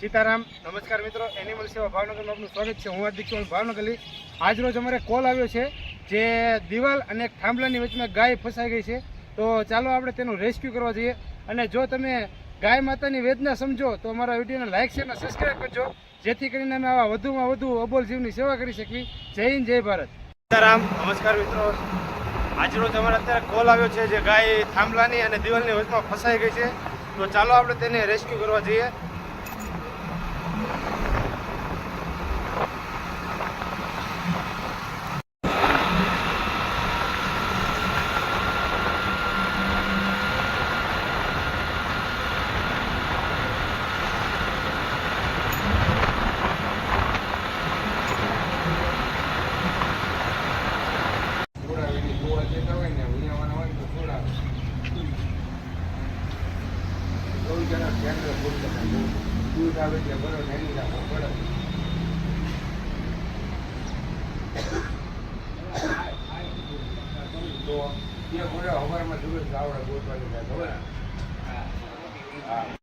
સીતારામ, નમસ્કાર મિત્રો. એનિમલ સેવા ભાવનગરમાં આપનું સ્વાગત છે. હું હાર્દિક ચૌહાણ ભાવનગરલી આજરોજ અમારે કોલ આવ્યો છે જે દિવાલ અને એક થાંભલાની વચમાં ગાય ફસાઈ ગઈ છે. તો ચાલો આપણે તેનું રેસ્ક્યુ કરવા જઈએ. અને જો તમે ગાય માતાની વેદના સમજો, તો અમારા વિડીયોને લાઇક છે અને સબસ્ક્રાઈબ કરજો. જેથી કરીને અમે આવા વધુમાં વધુ અબોલ જીવની સેવા કરી શકીએ જય હિન્દ, જય ભારત. સીતારામ, નમસ્કાર મિત્રો. આજરોજ અમારે અત્યારે કોલ આવ્યો છે જે ગાય થાંભલાની અને દિવાલની વચમાં ફસાઈ ગઈ છે. તો ચાલો આપણે તેને રેસ્ક્યુ કરવા જઈએ. જણા ધ્યાન દૂધ આવે એટલે બરો નેની રાખો પડે તો એ ઘોડા હવારમાં દૂધ આવડે ગોતવાની ખબર? હા.